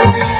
Thank.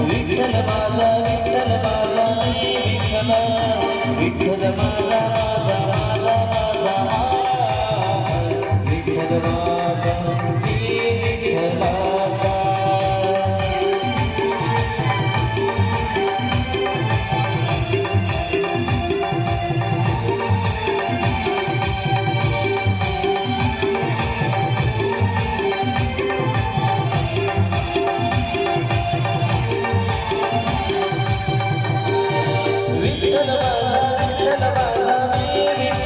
Vitthal माझा विठ्ठल माझा विठ्ठल विठ्ठल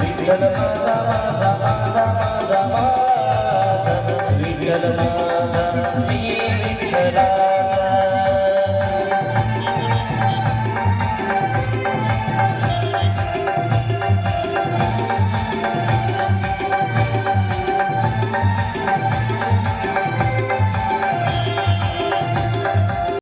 विठ्ठल माझा मी विठ्ठला